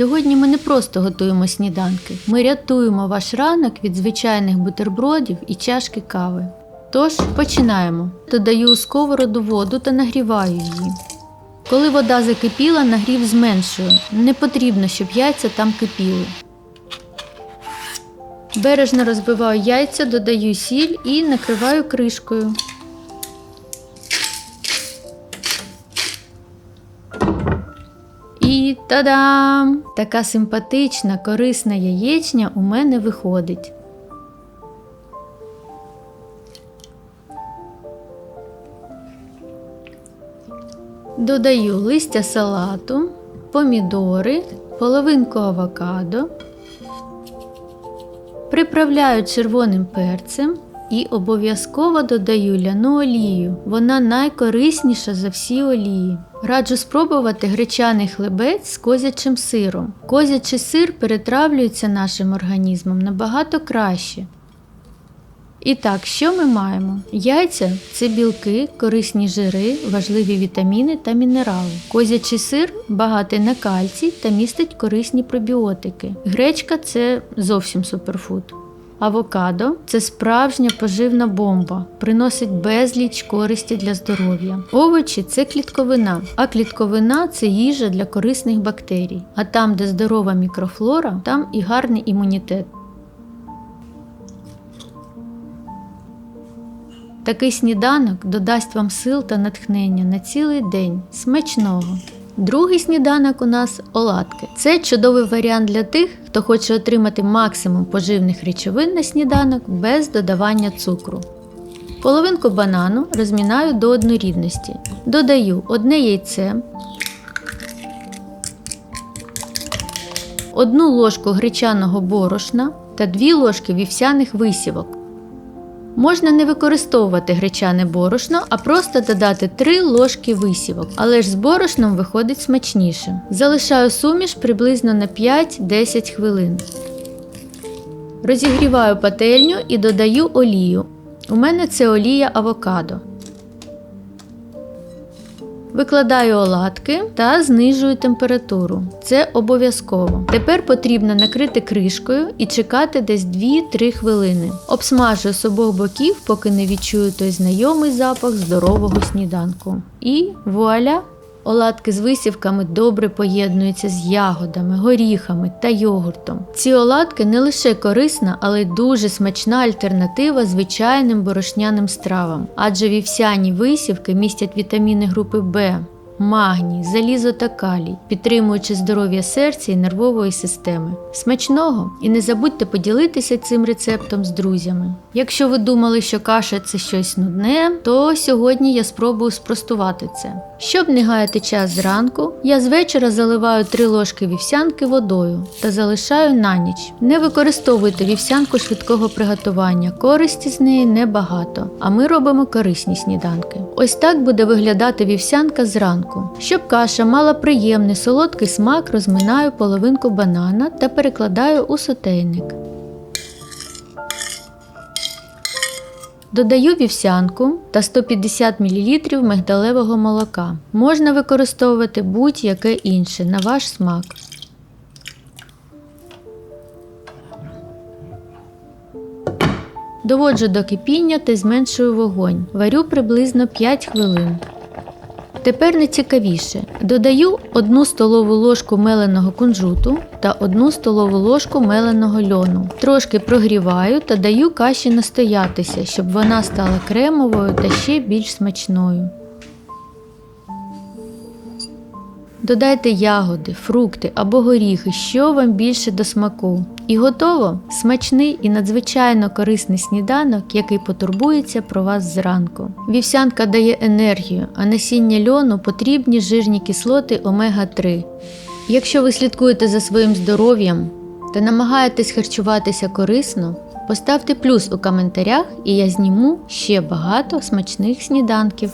Сьогодні ми не просто готуємо сніданки, ми рятуємо ваш ранок від звичайних бутербродів і чашки кави. Тож починаємо. Додаю у сковороду воду та нагріваю її. Коли вода закипіла, нагрів зменшую. Не потрібно, щоб яйця там кипіли. Бережно розбиваю яйця, додаю сіль і накриваю кришкою. І та-дам! Така симпатична, корисна яєчня у мене виходить. Додаю листя салату, помідори, половинку авокадо, приправляю червоним перцем і обов'язково додаю ляну олію. Вона найкорисніша за всі олії. Раджу спробувати гречаний хлебець з козячим сиром. Козячий сир перетравлюється нашим організмом набагато краще. І так, що ми маємо? Яйця це білки, корисні жири, важливі вітаміни та мінерали. Козячий сир багатий на кальцій та містить корисні пробіотики. Гречка це зовсім суперфуд. Авокадо це справжня поживна бомба, приносить безліч користі для здоров'я. Овочі це клітковина, а клітковина це їжа для корисних бактерій. А там, де здорова мікрофлора, там і гарний імунітет. Такий сніданок додасть вам сил та натхнення на цілий день. Смачного! Другий сніданок у нас оладки. Це чудовий варіант для тих, хто хоче отримати максимум поживних речовин на сніданок без додавання цукру. Половинку банану розмінаю до однорідності. Додаю одне яйце, одну ложку гречаного борошна та дві ложки вівсяних висівок. Можна не використовувати гречане борошно, а просто додати 3 ложки висівок, але ж з борошном виходить смачніше. Залишаю суміш приблизно на 5-10 хвилин. Розігріваю пательню і додаю олію. У мене це олія авокадо. Викладаю оладки та знижую температуру. Це обов'язково. Тепер потрібно накрити кришкою і чекати десь 2-3 хвилини. Обсмажую з обох боків, поки не відчую той знайомий запах здорового сніданку. І вуаля! Оладки з висівками добре поєднуються з ягодами, горіхами та йогуртом. Ці оладки не лише корисна, але й дуже смачна альтернатива звичайним борошняним стравам, адже вівсяні висівки містять вітаміни групи В, магній, залізо та калій, підтримуючи здоров'я серця і нервової системи. Смачного! І не забудьте поділитися цим рецептом з друзями. Якщо ви думали, що каша це щось нудне, то сьогодні я спробую спростувати це. Щоб не гаяти час зранку, я з вечора заливаю 3 ложки вівсянки водою та залишаю на ніч. Не використовуйте вівсянку швидкого приготування, користі з неї небагато, а ми робимо корисні сніданки. Ось так буде виглядати вівсянка зранку. Щоб каша мала приємний солодкий смак, розминаю половинку банана та перекладаю у сотейник. Додаю вівсянку та 150 мл мигдалевого молока. Можна використовувати будь-яке інше на ваш смак. Доводжу до кипіння та зменшую вогонь. Варю приблизно 5 хвилин. Тепер найцікавіше. Додаю 1 столову ложку меленого кунжуту та 1 столову ложку меленого льону. Трошки прогріваю та даю каші настоятися, щоб вона стала кремовою та ще більш смачною. Додайте ягоди, фрукти або горіхи, що вам більше до смаку. І готово смачний і надзвичайно корисний сніданок, який потурбується про вас зранку. Вівсянка дає енергію, а насіння льону потрібні жирні кислоти омега-3. Якщо ви слідкуєте за своїм здоров'ям та намагаєтесь харчуватися корисно, поставте плюс у коментарях, і я зніму ще багато смачних сніданків.